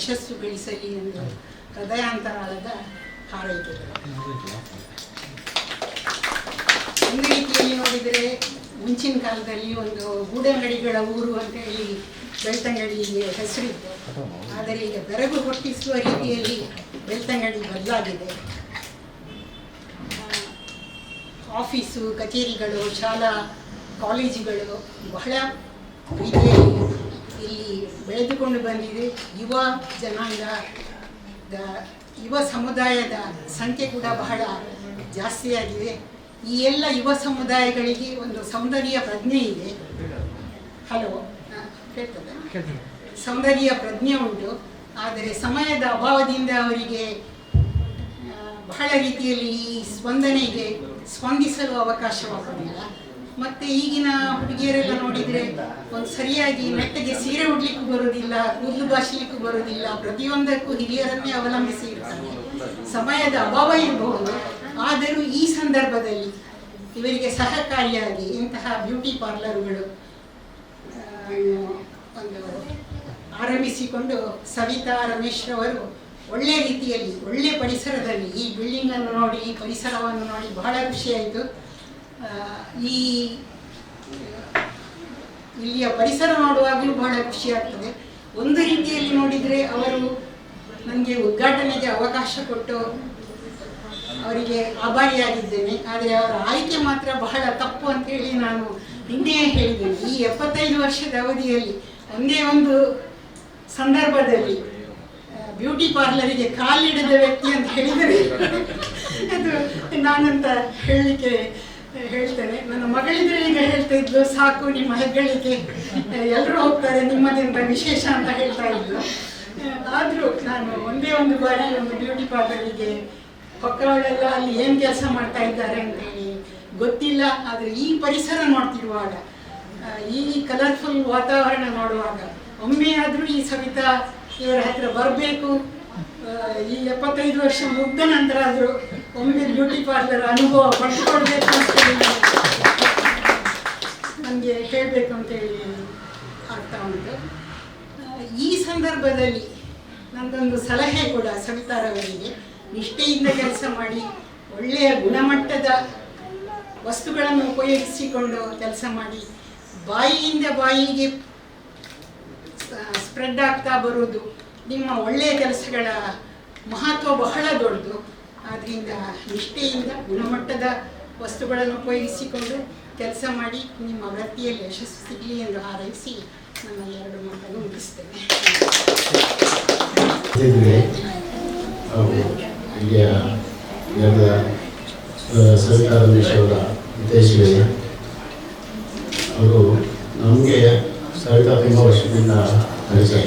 ಯಶಸ್ಸು ಗಳಿಸಲಿ ಎಂದು ಹೃದಯಾಂತರಾಳದ ಹಾರೈಕೆಗಳು. ಒಂದು ರೀತಿಯಲ್ಲಿ ನೋಡಿದರೆ ಮುಂಚಿನ ಕಾಲದಲ್ಲಿ ಒಂದು ಗೂಡಂಗಡಿಗಳ ಊರು ಅಂತ ಹೇಳಿ ಬೆಳ್ತಂಗಡಿಗೆ ಹೆಸರಿತ್ತು. ಆದರೆ ಈಗ ಬೆರಗು ಹೊಟ್ಟಿಸುವ ರೀತಿಯಲ್ಲಿ ಬೆಳ್ತಂಗಡಿ ಬದಲಾಗಿದೆ. ಆಫೀಸು, ಕಚೇರಿಗಳು, ಶಾಲಾ, ಕಾಲೇಜುಗಳು ಬಹಳ ರೀತಿಯಲ್ಲಿ ಇಲ್ಲಿ ಬೆಳೆದುಕೊಂಡು ಬಂದಿದೆ. ಯುವ ಜನಾಂಗ ಯುವ ಸಮುದಾಯದ ಸಂಖ್ಯೆ ಕೂಡ ಬಹಳ ಜಾಸ್ತಿಯಾಗಿದೆ ಈ ಎಲ್ಲ ಯುವ ಸಮುದಾಯಗಳಿಗೆ ಒಂದು ಸೌಂದರ್ಯ ಪ್ರಜ್ಞೆ ಇದೆ. ಹಲೋ ಕೇಳ್ತದೆ? ಸೌಂದರ್ಯ ಪ್ರಜ್ಞೆ ಉಂಟು. ಆದರೆ ಸಮಯದ ಅಭಾವದಿಂದ ಅವರಿಗೆ ಬಹಳ ರೀತಿಯಲ್ಲಿ ಈ ಸ್ಪಂದನೆಗೆ ಸ್ಪಂದಿಸಲು ಅವಕಾಶವಾಗುವುದಿಲ್ಲ. ಮತ್ತೆ ಈಗಿನ ಹುಡುಗಿಯರೆಲ್ಲ ನೋಡಿದ್ರೆ ಒಂದು ಸರಿಯಾಗಿ ನೆಟ್ಟಗೆ ಸೀರೆ ಉಡ್ಲಿಕ್ಕೂ ಬರುವುದಿಲ್ಲ ಕೂದಲು ಬಾಚಲಿಕ್ಕೂ ಬರುವುದಿಲ್ಲ ಪ್ರತಿಯೊಂದಕ್ಕೂ ಹಿರಿಯರನ್ನೇ ಅವಲಂಬಿಸಿ ಇರ್ತಾರೆ. ಸಮಯದ ಅಭಾವ ಇರಬಹುದು. ಆದರೂ ಈ ಸಂದರ್ಭದಲ್ಲಿ ಇವರಿಗೆ ಸಹಕಾರಿಯಾಗಿ ಇಂತಹ ಬ್ಯೂಟಿ ಪಾರ್ಲರ್ಗಳು ಒಂದು ಆರಂಭಿಸಿಕೊಂಡು ಸವಿತಾ ರಮೇಶ್ ರವರು ಒಳ್ಳೆ ರೀತಿಯಲ್ಲಿ, ಒಳ್ಳೆ ಪರಿಸರದಲ್ಲಿ ಈ ಬಿಲ್ಡಿಂಗ್ ಅನ್ನು ನೋಡಿ, ಈ ಪರಿಸರವನ್ನು ನೋಡಿ ಬಹಳ ಖುಷಿಯಾಯಿತು. ಈ, ಇಲ್ಲಿಯ ಪರಿಸರ ನೋಡುವಾಗಲೂ ಬಹಳ ಖುಷಿ ಆಗ್ತದೆ. ಒಂದು ರೀತಿಯಲ್ಲಿ ನೋಡಿದರೆ ಅವರು ನನಗೆ ಉದ್ಘಾಟನೆಗೆ ಅವಕಾಶ ಕೊಟ್ಟು ಅವರಿಗೆ ಆಭಾರಿಯಾಗಿದ್ದೇನೆ. ಆದರೆ ಅವರ ಆಯ್ಕೆ ಮಾತ್ರ ಬಹಳ ತಪ್ಪು ಅಂತೇಳಿ ನಾನು ಹಿಂದೆಯೇ ಹೇಳಿದ್ದೇನೆ. ಈ ಎಪ್ಪತ್ತೈದು ವರ್ಷದ ಅವಧಿಯಲ್ಲಿ ಒಂದೇ ಒಂದು ಸಂದರ್ಭದಲ್ಲಿ ಬ್ಯೂಟಿ ಪಾರ್ಲರಿಗೆ ಕಾಲಿಡದ ವ್ಯಕ್ತಿ ಅಂತ ಹೇಳಿದರೆ ಅದು ನಾನಂತ ಹೇಳಲಿಕ್ಕೆ ಹೇಳ್ತೇನೆ. ನನ್ನ ಮಗಳಿದ್ರೆ ಈಗ ಹೇಳ್ತಾ ಇದ್ಲು, ಸಾಕು ನಿಮ್ಮ ಹೆಗ್ಗಳಿಕೆ ಎಲ್ಲರೂ ಹೋಗ್ತಾರೆ ನಿಮ್ಮದಿಂದ ವಿಶೇಷ ಅಂತ ಹೇಳ್ತಾ ಇದ್ಲು. ಆದರೂ ನಾನು ಒಂದೇ ಒಂದು ಬಾರಿ ಒಂದು ಬ್ಯೂಟಿ ಪಾರ್ಲರಿಗೆ ಪಕ್ಕವಳೆಲ್ಲ ಅಲ್ಲಿ ಏನು ಕೆಲಸ ಮಾಡ್ತಾ ಇದ್ದಾರೆ ಅಂತೇಳಿ ಗೊತ್ತಿಲ್ಲ, ಆದರೆ ಈ ಪರಿಸರ ನೋಡ್ತಿರುವಾಗ ಈ ಕಲರ್ಫುಲ್ ವಾತಾವರಣ ನೋಡುವಾಗ, ಒಮ್ಮೆ ಆದರೂ ಈ ಸವಿತಾ ಇವರ ಹತ್ರ ಬರಬೇಕು. ಈ ಎಪ್ಪತ್ತೈದು ವರ್ಷ ಮುಗ್ದ ನಂತರ ಆದರೂ ಒಮ್ಮೆ ಬ್ಯೂಟಿ ಪಾರ್ಲರ್ ಅನುಭವ ಪಡ್ಕೊಳ್ಬೇಕು ಅಂತೇಳಿ ನನಗೆ ಹೇಳಬೇಕು ಅಂತೇಳಿ ಆಗ್ತಾ ಉಂಟು. ಈ ಸಂದರ್ಭದಲ್ಲಿ ನಂದೊಂದು ಸಲಹೆ ಕೂಡ ಸವಿತಾರವರಿಗೆ ನಿಷ್ಠೆಯಿಂದ ಕೆಲಸ ಮಾಡಿ ಒಳ್ಳೆಯ ಗುಣಮಟ್ಟದ ವಸ್ತುಗಳನ್ನು ಉಪಯೋಗಿಸಿಕೊಂಡು ಕೆಲಸ ಮಾಡಿ ಬಾಯಿಯಿಂದ ಬಾಯಿಗೆ ಸ್ಪ್ರೆಡ್ ಆಗ್ತಾ ಬರೋದು ನಿಮ್ಮ ಒಳ್ಳೆಯ ಕೆಲಸಗಳ ಮಹತ್ವ ಬಹಳ ದೊಡ್ಡದು ಆದ್ದರಿಂದ ನಿಷ್ಠೆಯಿಂದ ಗುಣಮಟ್ಟದ ವಸ್ತುಗಳನ್ನು ಉಪಯೋಗಿಸಿಕೊಂಡು ಕೆಲಸ ಮಾಡಿ ನಿಮ್ಮ ವೃತ್ತಿಯಲ್ಲಿ ಯಶಸ್ಸು ಸಿಗಲಿ ಎಂದು ಹಾರೈಸಿ ನನ್ನ ಎರಡು ಮಾತನ್ನು ಮುಗಿಸ್ತೇನೆ ಇಲ್ಲಿಯ ಸವಿತಾ ಅವರ ಅವರು ನಮಗೆ ಸವಿತಾ ತುಂಬ ವರ್ಷದಿಂದ ಪರಿಚಯ.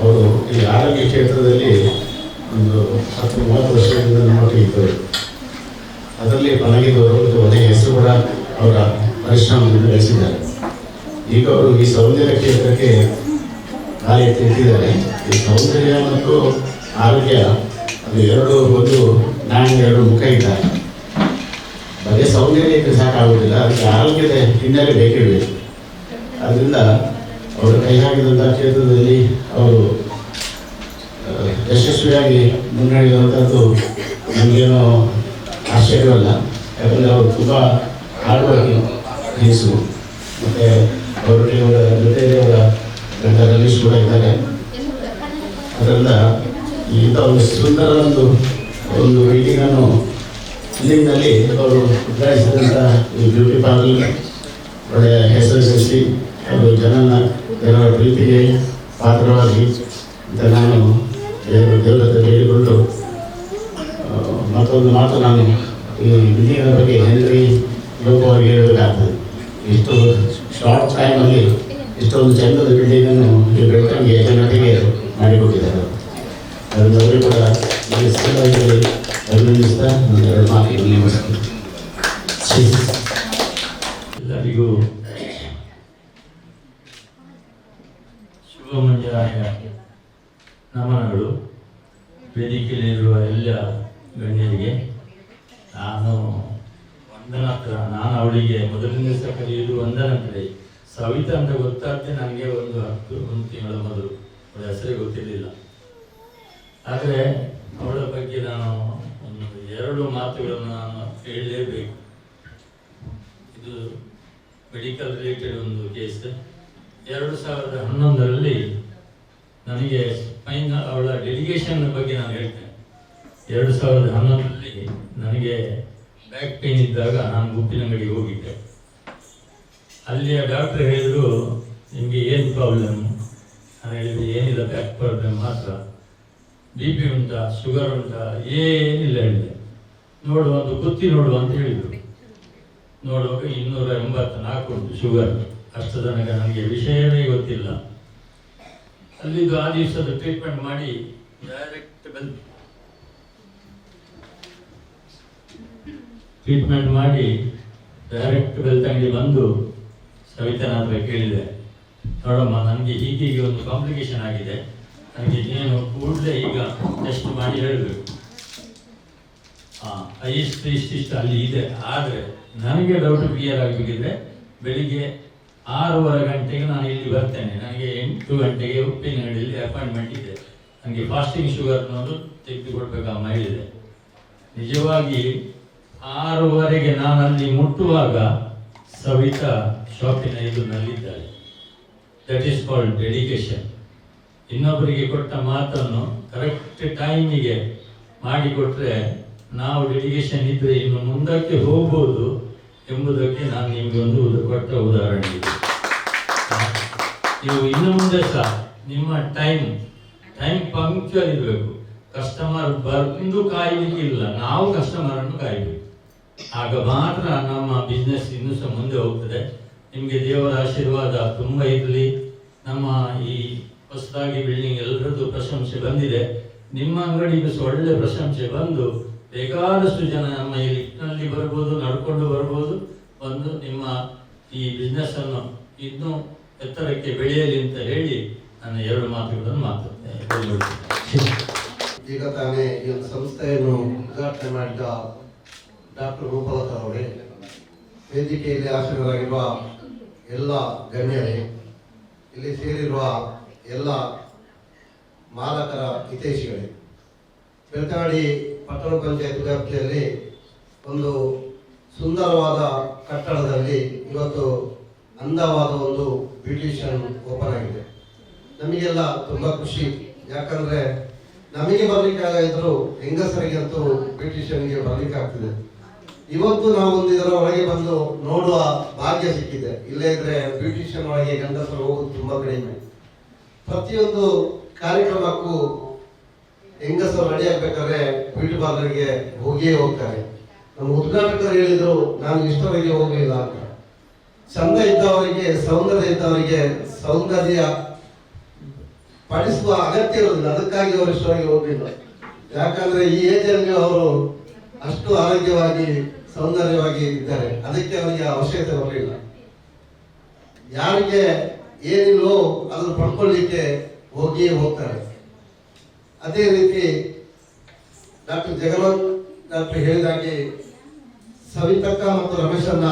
ಅವರು ಈ ಆರೋಗ್ಯ ಕ್ಷೇತ್ರದಲ್ಲಿ ಒಂದು ಹತ್ತು ಮೂವತ್ತು ವರ್ಷದಿಂದ ನಮ್ಮೊಟ್ಟಿಗೆ ಇದ್ದರು. ಅದರಲ್ಲಿ ಪಳಗಿದವರು ಒಂದು ಒಳ್ಳೆಯ ಹೆಸರು ಕೂಡ ಅವರ ಪರಿಶ್ರಮದಿಂದ ಬೆಳೆಸಿದ್ದಾರೆ. ಈಗ ಅವರು ಈ ಸೌಂದರ್ಯ ಕ್ಷೇತ್ರಕ್ಕೆ ಕಾಲ ಎತ್ತಿದ್ದಾರೆ ಈ ಸೌಂದರ್ಯ ಮತ್ತು ಆರೋಗ್ಯ, ಅದು ಎರಡು ಒಂದು ನಾಣ್ಯ ಎರಡು ಮುಖ ಇದ್ದಾರೆ. ಬರೀ ಸೌಂದರ್ಯ ಇದ್ರೆ ಸಾಕಾಗುವುದಿಲ್ಲ, ಅದಕ್ಕೆ ಆರೋಗ್ಯದ ಹಿನ್ನೆಲೆ ಬೇಕೇ ಬೇಕು. ಅದರಿಂದ ಅವರು ಕೈ ಹಾಕಿದಂಥ ಕ್ಷೇತ್ರದಲ್ಲಿ ಅವರು ಯಶಸ್ವಿಯಾಗಿ ಮುನ್ನಡೆಯುವಂಥದ್ದು ನಮಗೇನು ಆಶ್ಚರ್ಯವಲ್ಲ ಯಾಕಂದರೆ ಅವರು ತುಂಬ ಹಾರ್ಡ್ ವರ್ಕಿಂಗ್ ಮತ್ತು ಅವರ ಜೊತೆಯವರ ಗಂಡ ರಮೇಶ್ ಕೂಡ ಇದ್ದಾರೆ. ಅದರಿಂದ ಇಂಥ ಒಂದು ಸುಂದರ ಒಂದು ಒಂದು ಬಿಲ್ಡಿಂಗನ್ನು ಬಿಲ್ಡಿಂಗ್ನಲ್ಲಿ ಅವರು ಉದ್ಘಾಟಿಸಿದಂಥ ಈ ಬ್ಯೂಟಿ ಪಾರ್ಲರ್ ಒಳ್ಳೆಯ ಹೆಸರು ಸೃಷ್ಟಿ ಅವರು ಜನನ, ಜನರ ಪ್ರೀತಿಗೆ ಪಾತ್ರವಾಗಿ ಅಂತ ನಾನು ದೇವರ ಹತ್ರ ಬೇಡಿಕೊಂಡು ಮತ್ತೊಂದು ಮಾತು ನಾನು ಈ ವಿಜಯನ ಬಗ್ಗೆ ಹೆನ್ರಿ ಲೋಕವಾಗಿ ಹೇಳಬೇಕಾಗ್ತದೆ ಇಷ್ಟು ಶಾರ್ಟ್ ಟೈಮಲ್ಲಿ ಇಷ್ಟೊಂದು ಚಂದದ ಬಿಲ್ಡಿಂಗನ್ನು ಈ ಬೆಳಕಿಗೆ ಜನತೆಗೆ ಮಾಡಿಕೊಟ್ಟಿದ್ದಾರೆ. ಅದರಿಂದ ಅವರು ಕೂಡ ಅಭಿನಂದಿಸ್ತಾ ಒಂದು ಎರಡು ಮಾತು ಎಲ್ಲರಿಗೂ ಶುಭ ಮುಂಜಾನೆಯ ನಮನಗಳು. ವೇದಿಕೆಯಲ್ಲಿರುವ ಎಲ್ಲ ಗಣ್ಯರಿಗೆ ನಾನು ನನ್ನ ಹತ್ರ ನಾನು ಅವಳಿಗೆ ಮೊದಲನೇ ದಿವಸ ಕರೆಯುವುದು ವಂದನ ಸವಿತಾ ಅಂತ ಗೊತ್ತಾಗ್ತೇ ನನಗೆ ಒಂದು ಹತ್ತು, ಒಂದು ತಿಂಗಳ ಮೊದಲು. ಅವಳ ಹೆಸರೇ ಗೊತ್ತಿರಲಿಲ್ಲ. ಆದರೆ ಅವಳ ಬಗ್ಗೆ ನಾನು ಒಂದು ಎರಡು ಮಾತುಗಳನ್ನು ನಾನು ಹೇಳಲೇಬೇಕು. ಇದು ಮೆಡಿಕಲ್ ರಿಲೇಟೆಡ್ ಒಂದು ಕೇಸ್ ಎರಡು ಸಾವಿರದ ಹನ್ನೊಂದರಲ್ಲಿ ನನಗೆ ಫೈನ್ ಅವಳ ಡೆಲಿಗೇಷನ್ ಬಗ್ಗೆ ನಾನು ಹೇಳ್ತೇನೆ. ಎರಡು ಸಾವಿರದ ಹನ್ನೊಂದರಲ್ಲಿ ನನಗೆ ಬ್ಯಾಕ್ ಪೇನ್ ಇದ್ದಾಗ ನಾನು ಉಪ್ಪಿನಂಗಡಿಗೆ ಹೋಗಿದ್ದೆ. ಅಲ್ಲಿಯ ಡಾಕ್ಟರ್ ಹೇಳಿದರು, ನಿಮಗೆ ಏನು ಪ್ರಾಬ್ಲಮ್ ನಾನು ಹೇಳಿದೆ, ಏನಿಲ್ಲ ಬ್ಯಾಕ್ ಪ್ರಾಬ್ಲಮ್ ಮಾತ್ರ. ಬಿ ಪಿ ಉಂಟಾ ಶುಗರ್ ಉಂಟಾ, ಏನಿಲ್ಲ, ಹೇಳಿದೆ. ನೋಡುವ ಒಂದು ಕುತ್ತಿ ನೋಡುವ ಅಂತ ಹೇಳಿದರು. ನೋಡುವಾಗ ಇನ್ನೂರ ಎಂಬತ್ತ ನಾಲ್ಕು ಉಂಟು ಶುಗರ್ ಅಷ್ಟು ತನಕ ನನಗೆ ವಿಷಯವೇ ಗೊತ್ತಿಲ್ಲ. ಅಲ್ಲಿದ್ದು ಆ ದಿವಸದ ಟ್ರೀಟ್ಮೆಂಟ್ ಮಾಡಿ ಡೈರೆಕ್ಟ್ ಬಂದು ಟ್ರೀಟ್ಮೆಂಟ್ ಮಾಡಿ ಡೈರೆಕ್ಟ್ ಬೆಳ್ತಂಗಿ ಬಂದು ಸವಿತನ ಹತ್ರ ಕೇಳಿದೆ, ನೋಡಮ್ಮ, ನನಗೆ ಹೀಗೆ ಒಂದು ಕಾಂಪ್ಲಿಕೇಶನ್ ಆಗಿದೆ. ನನಗೆ ನೀನು ಕೂಡಲೇ ಈಗ ಟೆಸ್ಟ್ ಮಾಡಿ ಹೇಳಬೇಕು. ಹಾಂ ಇಷ್ಟು ಅಲ್ಲಿ ಇದೆ, ಆದರೆ ನನಗೆ ಡೌಟ್ ಕ್ಲಿಯರ್ ಆಗಬೇಕಿದ್ರೆ ಬೆಳಿಗ್ಗೆ ಆರೂವರೆ ಗಂಟೆಗೆ ನಾನು ಇಲ್ಲಿ ಬರ್ತೇನೆ. ನನಗೆ ಎಂಟು ಗಂಟೆಗೆ ಉಪ್ಪಿನಗಡಿಯಲ್ಲಿ ಅಪಾಯಿಂಟ್ಮೆಂಟ್ ಇದೆ. ನನಗೆ ಫಾಸ್ಟಿಂಗ್ ಶುಗರ್ನವರು ತೆಗೆದುಕೊಡ್ಬೇಕು ಆ ಮಹಿಳೆ ನಿಜವಾಗಿ ಆರೂವರೆಗೆ ನಾನು ಅಲ್ಲಿ ಮುಟ್ಟುವಾಗ ಸವಿತಾ ಶಾಪಿನ ಎದುರಿನಲ್ಲಿದ್ದಾಳೆ ದಟ್ ಈಸ್ ಕಾಲ್ಡ್ ಡೆಡಿಕೇಶನ್ ಇನ್ನೊಬ್ಬರಿಗೆ ಕೊಟ್ಟ ಮಾತನ್ನು ಕರೆಕ್ಟ್ ಟೈಮಿಗೆ ಮಾಡಿಕೊಟ್ರೆ ನಾವು ಡೆಡಿಕೇಶನ್ ಇದ್ದರೆ ಇನ್ನು ಮುಂದಕ್ಕೆ ಹೋಗ್ಬೋದು ಎಂಬುದಕ್ಕೆ ನಾನು ನಿಮಗೆ ಒಂದು ಕೊಟ್ಟ ಉದಾಹರಣೆ ನೀವು ಇನ್ನು ಮುಂದೆ ಸಹ ನಿಮ್ಮ ಟೈಮ್ ಟೈಮ್ ಪಂಕ್ಚುವಲ್ ಇರಬೇಕು. ಕಸ್ಟಮರ್ ಬಂದು ಕಾಯಲಿಕ್ಕಿಲ್ಲ, ನಾವು ಕಸ್ಟಮರನ್ನು ಕಾಯಬೇಕು. ಆಗ ಮಾತ್ರ ನಮ್ಮ ಬಿಸ್ನೆಸ್ ಇನ್ನೂ ಸಹ ಮುಂದೆ ಹೋಗ್ತದೆ. ನಿಮಗೆ ದೇವರ ಆಶೀರ್ವಾದ ತುಂಬ ಇರಲಿ. ನಮ್ಮ ಈ ಹೊಸದಾಗಿ ಬಿಲ್ಡಿಂಗ್ ಎಲ್ಲರದ್ದು ಪ್ರಶಂಸೆ ಬಂದಿದೆ. ನಿಮ್ಮ ಅಂಗಡಿಗೂ ಸಹ ಒಳ್ಳೆ ಪ್ರಶಂಸೆ ಬಂದು ಬೇಕಾದಷ್ಟು ಜನ ನಮ್ಮ ಈ ಲಿಫ್ಟ್ನಲ್ಲಿ ಬರ್ಬೋದು, ನಡ್ಕೊಂಡು ಬರ್ಬೋದು, ಬಂದು ನಿಮ್ಮ ಈ ಬಿಸ್ನೆಸ್ ಅನ್ನು ಇನ್ನೂ ಎತ್ತರಕ್ಕೆ ಬೆಳೆಯಲಿ ಅಂತ ಹೇಳಿ ನನ್ನ ಎರಡು ಮಾತುಗಳನ್ನು ಮಾತಾಡ್ತೇನೆ ಈಗ ತಾನೇ ಈ ಒಂದು ಸಂಸ್ಥೆಯನ್ನು ಉದ್ಘಾಟನೆ ಮಾಡಿದ ಡಾಕ್ಟರ್ ರೂಪಲತಾ ಅವರೇ, ವೇದಿಕೆಯಲ್ಲಿ ಆಸೀನರಾಗಿರುವ ಎಲ್ಲ ಗಣ್ಯರೇ, ಇಲ್ಲಿ ಸೇರಿರುವ ಎಲ್ಲ ಮಾಲಕರ ಹಿತೈಷಿಗಳೇ ಬೆಳ್ತಾಡಿ ಪಟ್ಟಣ ಪಂಚಾಯತ್ ವ್ಯಾಪ್ತಿಯಲ್ಲಿ ಒಂದು ಸುಂದರವಾದ ಕಟ್ಟಡದಲ್ಲಿ ಇವತ್ತು ಅಂದವಾದ ಒಂದು ಬ್ಯೂಟಿಷಿಯನ್ ಓಪನ್ ಆಗಿದೆ. ನಮಗೆಲ್ಲ ತುಂಬಾ ಖುಷಿ. ಯಾಕಂದ್ರೆ ನಮಗೆ ಬರ್ಲಿಕ್ಕೆ ಆಗಿದ್ರು ಹೆಂಗಸರಿಗಂತೂ ಬ್ಯೂಟಿಷಿಯನ್ಗೆ ಬರ್ಲಿಕ್ಕೆ ಆಗ್ತಿದೆ. ಇವತ್ತು ನಾವು ಒಂದು ಇದರ ಒಳಗೆ ಬಂದು ನೋಡುವ ಭಾಗ್ಯ ಸಿಕ್ಕಿದೆ. ಇಲ್ಲೇ ಇದ್ರೆ ಬ್ಯೂಟಿಷಿಯನ್ ಒಳಗೆ ಗಂಡಸರು ಹೋಗೋದು ತುಂಬಾ ಕಡಿಮೆ. ಪ್ರತಿಯೊಂದು ಕಾರ್ಯಕ್ರಮಕ್ಕೂ ಹೆಂಗಸರು ರೆಡಿ ಆಗ್ಬೇಕಾದ್ರೆ ಬ್ಯೂಟಿ ಪಾರ್ಲರ್ಗೆ ಹೋಗಿಯೇ ಹೋಗ್ತಾರೆ. ನಮ್ಮ ಉದ್ಘಾಟಕರು ಹೇಳಿದ್ರು, ನಾನು ಇಷ್ಟವರೆಗೆ ಹೋಗಲಿಲ್ಲ ಅಂತ. ಚಂದ ಇದ್ದವರಿಗೆ, ಸೌಂದರ್ಯ ಇದ್ದವರಿಗೆ ಸೌಂದರ್ಯ ಪಡಿಸುವ ಅಗತ್ಯ ಇರೋದಿಲ್ಲ. ಅದಕ್ಕಾಗಿ ಅವರು ಇಷ್ಟವಾಗಿ ಹೋಗಲಿಲ್ಲ. ಯಾಕಂದ್ರೆ ಈ ಏಜ್ ಅಲ್ಲಿ ಅವರು ಅಷ್ಟು ಆರೋಗ್ಯವಾಗಿ, ಸೌಂದರ್ಯವಾಗಿ ಇದ್ದಾರೆ. ಅದಕ್ಕೆ ಅವರಿಗೆ ಅವಶ್ಯಕತೆ ಬರಲಿಲ್ಲ. ಯಾರಿಗೆ ಏನಿಲ್ಲೋ ಅದನ್ನು ಪಡ್ಕೊಳ್ಳಿಕ್ಕೆ ಹೋಗಿಯೇ ಹೋಗ್ತಾರೆ. ಅದೇ ರೀತಿ ಡಾಕ್ಟರ್ ಜಗನ್ ಡಾಕ್ಟರ್ ಹೇಳಿದಾಗಿ ಸವಿತಕ್ಕ ಮತ್ತು ರಮೇಶನ್ನ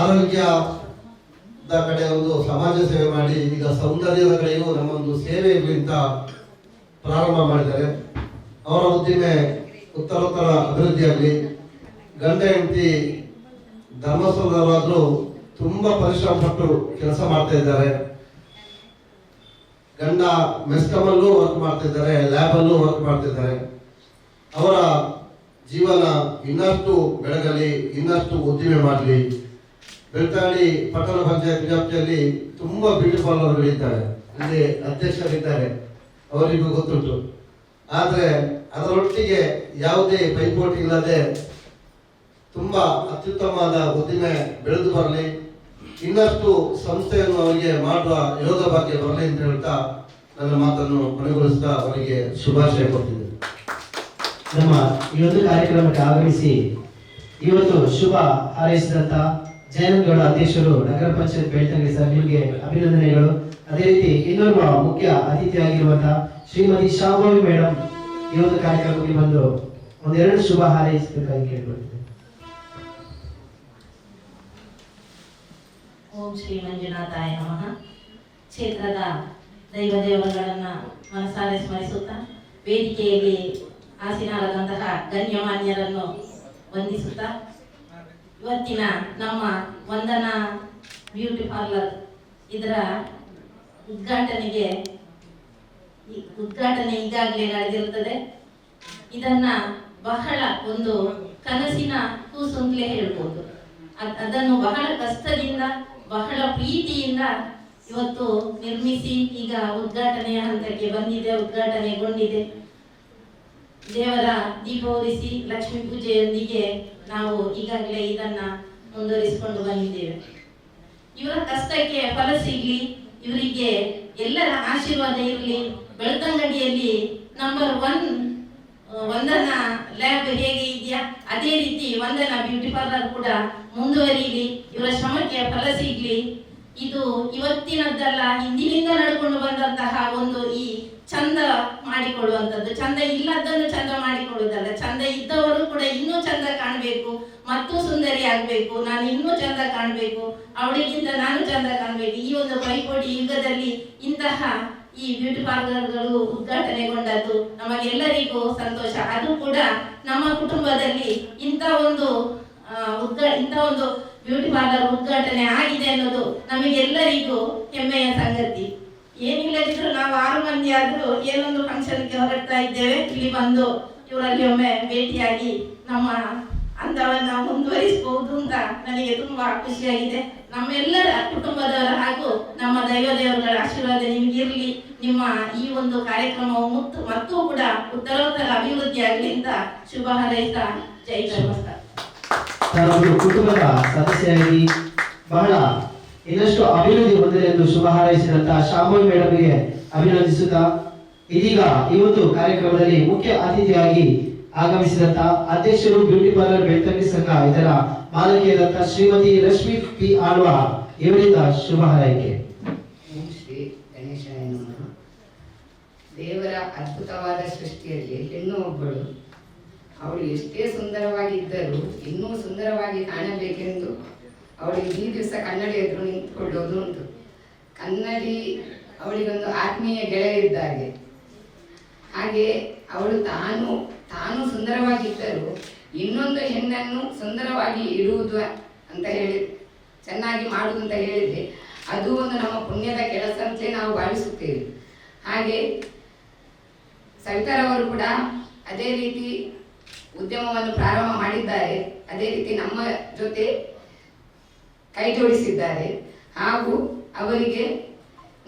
ಆರೋಗ್ಯದ ಕಡೆ ಒಂದು ಸಮಾಜ ಸೇವೆ ಮಾಡಿ, ಈಗ ಸೌಂದರ್ಯದ ಕಡೆಯೂ ನಮ್ಮೊಂದು ಸೇವೆ ಇರಲಿ ಪ್ರಾರಂಭ ಮಾಡಿದ್ದಾರೆ. ಅವರ ಉದ್ದಿಮೆ ಉತ್ತರೋತ್ತರ ಅಭಿವೃದ್ಧಿಯಾಗಲಿ ಗಂಡ, ಹೆಂಡತಿ, ಧರ್ಮಸ್ಥಳದವರಾದರೂ ತುಂಬ ಪರಿಶ್ರಮ ಪಟ್ಟು ಕೆಲಸ ಮಾಡ್ತಾ ಇದ್ದಾರೆ. ಗಂಡ ಮೆಸ್ಕಮಲ್ಲೂ ವರ್ಕ್ ಮಾಡ್ತಿದ್ದಾರೆ ಲ್ಯಾಬಲ್ಲೂ ವರ್ಕ್ ಮಾಡ್ತಿದ್ದಾರೆ ಅವರ ಜೀವನ ಇನ್ನಷ್ಟು ಬೆಳಗಲಿ, ಇನ್ನಷ್ಟು ಉದ್ದಿಮೆ ಮಾಡಲಿ. ಬೆಳ್ತಂಗಡಿ ಪಟ್ಟಣ ಪಂಚಾಯತ್ ವ್ಯಾಪ್ತಿಯಲ್ಲಿ ತುಂಬಾ ಬ್ಯೂಟಿ ಪಾರ್ಲರ್ಗಳಿದ್ದಾರೆ ಇಲ್ಲಿ ಅಧ್ಯಕ್ಷರಿದ್ದಾರೆ. ಅವರಿಗೂ ಗೊತ್ತುಂಟು. ಆದರೆ ಅದರೊಟ್ಟಿಗೆ ಯಾವುದೇ ಪೈಪೋಟಿ ಇಲ್ಲದೆ ತುಂಬಾ ಅತ್ಯುತ್ತಮವಾದ ಉದ್ದಿಮೆ ಬೆಳೆದು ಬರಲಿ, ಇನ್ನಷ್ಟು ಸಂಸ್ಥೆಯನ್ನು ಅವರಿಗೆ ಮಾಡುವ ಯೋಗ ಭಾಗ್ಯ ಬರಲಿ ಅಂತ ಹೇಳ್ತಾ ನನ್ನ ಮಾತನ್ನು ಕೊನೆಗೊಳಿಸ್ತಾ ಅವರಿಗೆ ಶುಭಾಶಯ ಕೊಡ್ತಿದ್ದೆ ನಮ್ಮ ಈ ಕಾರ್ಯಕ್ರಮಕ್ಕೆ ಆಗಮಿಸಿ ಇವತ್ತು ಶುಭ ಹಾರೈಸಿದಂತ ಜಯನಗೌಡ ಅಧ್ಯಕ್ಷರು, ನಗರ ಪಂಚಾಯತ್ ಬೆಳ್ತಂಗಿ ಸರ್ಗಳಿಗೆ ಅಭಿನಂದನೆಗಳು. ಅದೇ ರೀತಿ ಇನ್ನೊಬ್ಬ ಮುಖ್ಯ ಅತಿಥಿಯಾಗಿರುವಂತಹ ಶ್ರೀಮತಿ ಶಾಭಾವಿ ಮೇಡಮ್ ಈ ಒಂದು ಕಾರ್ಯಕ್ರಮಕ್ಕೆ ಬಂದು ಒಂದೆರಡು ಶುಭ ಹಾರೈಸಬೇಕಾಗಿ ಕೇಳಿಕೊಳ್ತೇನೆ. ಓಂ ಶ್ರೀ ಮಂಜುನಾಥಾಯ ನಮಃ. ಕ್ಷೇತ್ರದ ದೈವ ದೇವಗಳನ್ನು ಮನಸ್ಸಾರೆ ಸ್ಮರಿಸುತ್ತಾ ವೇದಿಕೆಯಲ್ಲಿ ಆಸೀನಾದಂತಹ ಗಣ್ಯಮಾನ್ಯರನ್ನು ವಂದಿಸುತ್ತಾ ಇವತ್ತಿನ ನಮ್ಮ ವಂದನಾ ಬ್ಯೂಟಿ ಪಾರ್ಲರ್ ಇದರ ಉದ್ಘಾಟನೆಗೆ ಉದ್ಘಾಟನೆ ಈಗಾಗಲೇ ನಡೆದಿರುತ್ತದೆ. ಇದನ್ನ ಬಹಳ ಒಂದು ಕನಸಿನ ಕೂಸು ಅಂತಲೇ ಹೇಳ್ಬೋದು. ಅದ್- ಅದನ್ನು ಬಹಳ ಕಷ್ಟದಿಂದ, ಬಹಳ ಪ್ರೀತಿಯಿಂದ ಇವತ್ತು ನಿರ್ಮಿಸಿ ಈಗ ಉದ್ಘಾಟನೆಯ ಹಂತಕ್ಕೆ ಬಂದಿದೆ, ಉದ್ಘಾಟನೆಗೊಂಡಿದೆ. ದೇವರ ದೀಪ ಉರಿಸಿ ಲಕ್ಷ್ಮೀ ಪೂಜೆಯೊಂದಿಗೆ ನಾವು ಈಗಾಗಲೇ ಇದನ್ನ ಮುಂದುವರಿಸಿಕೊಂಡು ಬಂದಿದ್ದೇವೆ. ಇವರ ಕಷ್ಟಕ್ಕೆ ಫಲ ಸಿಗ್ಲಿ, ಇವರಿಗೆ ಎಲ್ಲರ ಆಶೀರ್ವಾದ ಇರಲಿ, ಬೆಳ್ತಂಗಡಿಯಲ್ಲಿ ನಂಬರ್ ಒನ್ ವಂದನ ಲ್ಯಾಬ್ ಹೇಗೆ ಇದೆಯಾ, ಅದೇ ರೀತಿ ವಂದನ ಬ್ಯೂಟಿ ಪಾರ್ಲರ್ ಕೂಡ ಮುಂದುವರಿಲಿ, ಇವರ ಶ್ರಮಕ್ಕೆ ಫಲ ಸಿಗ್ಲಿ. ಇದು ಇವತ್ತಿನದ್ದಲ್ಲ, ಹಿಂದಿನಿಂದ ನಡ್ಕೊಂಡು ಬಂದಂತಹ ಒಂದು ಈ ಚಂದ ಮಾಡಿಕೊಡುವಂಥದ್ದು ಚಂದ ಇಲ್ಲದನ್ನು ಚಂದ ಮಾಡಿಕೊಳ್ಳುವುದಲ್ಲ. ಚಂದ ಇದ್ದವರು ಕೂಡ ಇನ್ನೂ ಚಂದ ಕಾಣಬೇಕು. ಮತ್ತು ಸುಂದರಿ ಆಗಬೇಕು. ನಾನು ಇನ್ನೂ ಚಂದ ಕಾಣಬೇಕು. ಅವಳಿಗಿಂತ ನಾನು ಚಂದ ಕಾಣಬೇಕು. ಈ ಒಂದು ಪೈಪೋಟಿ ಯುಗದಲ್ಲಿ ಇಂತಹ ಈ ಬ್ಯೂಟಿ ಪಾರ್ಲರ್ಗಳು ಉದ್ಘಾಟನೆಗೊಂಡದ್ದು ನಮಗೆಲ್ಲರಿಗೂ ಸಂತೋಷ. ಅದು ಕೂಡ ನಮ್ಮ ಕುಟುಂಬದಲ್ಲಿ ಇಂಥ ಒಂದು ಉದ್ಘಾ, ಇಂಥ ಒಂದು ಬ್ಯೂಟಿ ಪಾರ್ಲರ್ ಉದ್ಘಾಟನೆ ಆಗಿದೆ ಅನ್ನೋದು ನಮಗೆಲ್ಲರಿಗೂ ಹೆಮ್ಮೆಯ ಸಂಗತಿ. ಏನಿಲ್ಲದಿದ್ರು ನಾವು ಆರು ಮಂದಿ ಆದರೂ ಏನೊಂದು ಫಂಕ್ಷನ್ಗೆ ಹೊರಡ್ತಾ ಇದ್ದೇವೆ. ಇಲ್ಲಿ ಬಂದು ಇವರಲ್ಲಿ ಒಮ್ಮೆ ಭೇಟಿಯಾಗಿ ನಮ್ಮ ಅಂತವನ್ನ ಮುಂದುವರಿಸಬಹುದು ಅಂತ ನನಗೆ ತುಂಬಾ ಖುಷಿಯಾಗಿದೆ. ನಮ್ಮೆಲ್ಲರ ಕುಟುಂಬದವರ ಹಾಗೂ ನಮ್ಮ ದೈವ ದೇವರುಗಳ ಆಶೀರ್ವಾದ ನಿಮಗಿರಲಿ ನಿಮ್ಮ ಈ ಒಂದು ಕಾರ್ಯಕ್ರಮವು ಮುತ್ತು, ಮತ್ತೂ ಕೂಡ ಉತ್ತರೋತ್ತರ ಅಭಿವೃದ್ಧಿ ಆಗಲಿ ಅಂತ ಶುಭ ಹಾರೈತ ಜೈ ಧರ್ಮಸ್ಥಳ ಕುಟುಂಬದ ಸದಸ್ಯರಾಗಿ ಬಹಳ ಇನ್ನಷ್ಟು ಅಭಿವೃದ್ಧಿ ಹೊಂದಿದೆ ಎಂದು ಶುಭ ಹಾರೈಸಿದಂತಹ ಶಾಮೋಯ್ ಮೇಡಮ್ಗೆ ಅಭಿನಂದಿಸುತ್ತಾ ಇದೀಗ ಇವತ್ತು ಕಾರ್ಯಕ್ರಮದಲ್ಲಿ ಮುಖ್ಯ ಅತಿಥಿಯಾಗಿ ಆಗಮಿಸಿದಂತ ಅಧ್ಯಕ್ಷರು ಬ್ಯೂಟಿ ಪಾರ್ಲರ್ ಬೆಳ್ತಂಗಿ ಸಂಘ, ಇದರ ಮಾಲಕಿಯಾದಂತಹ ಶ್ರೀಮತಿ ರಶ್ಮಿ ಪಿ ಆಳ್ವಾ ಇವರಿಂದ ಶುಭ ಹಾರೈಕೆ. ಶ್ರೀ ಗಣೇಶ ದೇವರ ಅದ್ಭುತವಾದ ಸೃಷ್ಟಿಯಲ್ಲಿ ಹೆಣ್ಣು ಒಬ್ಬಳು ಅವಳು ಎಷ್ಟೇ ಸುಂದರವಾಗಿದ್ದರೂ ಇನ್ನೂ ಸುಂದರವಾಗಿ ಕಾಣಬೇಕೆಂದು ಅವಳು ಈ ದಿವಸ ಕನ್ನಡಿ ಎದುರು ನಿಂತ್ಕೊಳ್ಳೋದು ಉಂಟು. ಕನ್ನಡಿ ಅವಳಿಗೊಂದು ಆತ್ಮೀಯ ಗೆಳೆಯ ಇದ್ದ ಹಾಗೆ ಅವಳು ತಾನು ತಾನು ಸುಂದರವಾಗಿದ್ದರೂ ಇನ್ನೊಂದು ಹೆಣ್ಣನ್ನು ಸುಂದರವಾಗಿ ಇಡುವುದು ಅಂತ ಹೇಳಿ, ಚೆನ್ನಾಗಿ ಮಾಡುವುದು ಅಂತ ಹೇಳಿದ್ರೆ ಅದು ಒಂದು ನಮ್ಮ ಪುಣ್ಯದ ಕೆಲಸ ಅಂತಲೇ ನಾವು ಭಾವಿಸುತ್ತೇವೆ. ಹಾಗೆ ಸವಿತಾರವರು ಕೂಡ ಅದೇ ರೀತಿ ಉದ್ಯಮವನ್ನು ಪ್ರಾರಂಭ ಮಾಡಿದ್ದಾರೆ. ಅದೇ ರೀತಿ ನಮ್ಮ ಜೊತೆ ಕೈ ಜೋಡಿಸಿದ್ದಾರೆ ಹಾಗೂ ಅವರಿಗೆ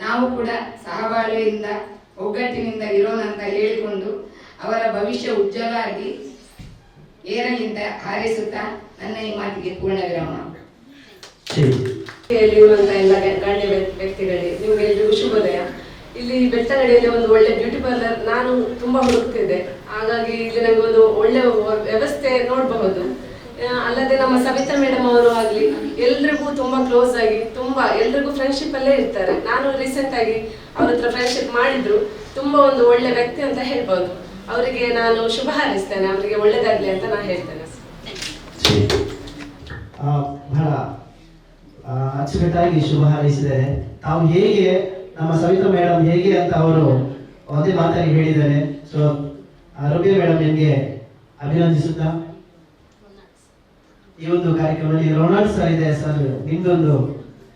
ನಾವು ಕೂಡ ಸಹಬಾಳ್ವೆಯಿಂದ, ಒಗ್ಗಟ್ಟಿನಿಂದ ಇರೋಣ ಅಂತ ಹೇಳಿಕೊಂಡು ಅವರ ಭವಿಷ್ಯ ಉಜ್ವಲ ಆಗಿ ಏರಲಿಂದ ಹಾರೈಸುತ್ತಾ ನನ್ನ ಈ ಮಾತಿಗೆ ಪೂರ್ಣ ವಿರಾಮ. ಎಲ್ಲ ಗಣ್ಯ ವ್ಯಕ್ತಿಗಳಿಗೆ ವ್ಯಕ್ತಿಗಳೇ ನಿಮ್ಗೆ ಶುಭೋದಯ. ಇಲ್ಲಿ ಬೆಟ್ಟಗಡೆಯಲ್ಲಿ ಒಂದು ಒಳ್ಳೆ ಬ್ಯೂಟಿ ಪಾರ್ಲರ್ ನಾನು ತುಂಬಾ ಹುಡುಕ್ತಿದ್ದೆ. ಹಾಗಾಗಿ ಇಲ್ಲಿ ನನಗೆ ಒಂದು ಒಳ್ಳೆ ವ್ಯವಸ್ಥೆ ನೋಡಬಹುದು. ಅಲ್ಲದೆ ನಮ್ಮ ಸವಿತಾ ಮೇಡಮ್ ಅವರು ಆಗ್ಲಿ, ಎಲ್ರಿಗೂ ತುಂಬಾ ಕ್ಲೋಸ್ ಆಗಿ, ತುಂಬಾ, ಎಲ್ರಿಗೂ ಫ್ರೆಂಡ್ಶಿಪ್ ಅಲ್ಲೇ ಇರ್ತಾರೆ. ನಾನು ರೀಸೆಂಟ್ ಆಗಿ ಅವ್ರ ಹತ್ರ ಫ್ರೆಂಡ್ಶಿಪ್ ಮಾಡಿದ್ರು. ತುಂಬಾ ಒಂದು ಒಳ್ಳೆ ವ್ಯಕ್ತಿ ಅಂತ ಹೇಳ್ಬೋದು. ಅವರಿಗೆ ನಾನು ಶುಭ ಹಾರೈಸ್ತೇನೆ. ಅವರಿಗೆ ಒಳ್ಳೇದಾಗ್ಲಿ ಅಂತ ನಾನು ಹೇಳ್ತೇನೆ. ಬಹಳ ಅಚ್ಚುಕಟ್ಟಾಗಿ ಶುಭ ಹಾರೈಸಿದ್ದಾರೆ. ತಾವು ಹೇಗೆ, ನಮ್ಮ ಸವಿತಾ ಮೇಡಮ್ ಹೇಗೆ ಅಂತ ಅವರು ಒಂದೇ ಮಾತಾಗಿ ಹೇಳಿದ್ದಾರೆ. ಸೊ ಆರೋಗ್ಯ ಮೇಡಮ್ ನಿಮಗೆ ಅಭಿನಂದಿಸುತ್ತಾ? ಈ ಒಂದು ಕಾರ್ಯಕ್ರಮದಲ್ಲಿ ರೊನಾಲ್ಡ್ ಸರ್ ಇದೆ ಸರ್, ನಿಮ್ದೊಂದು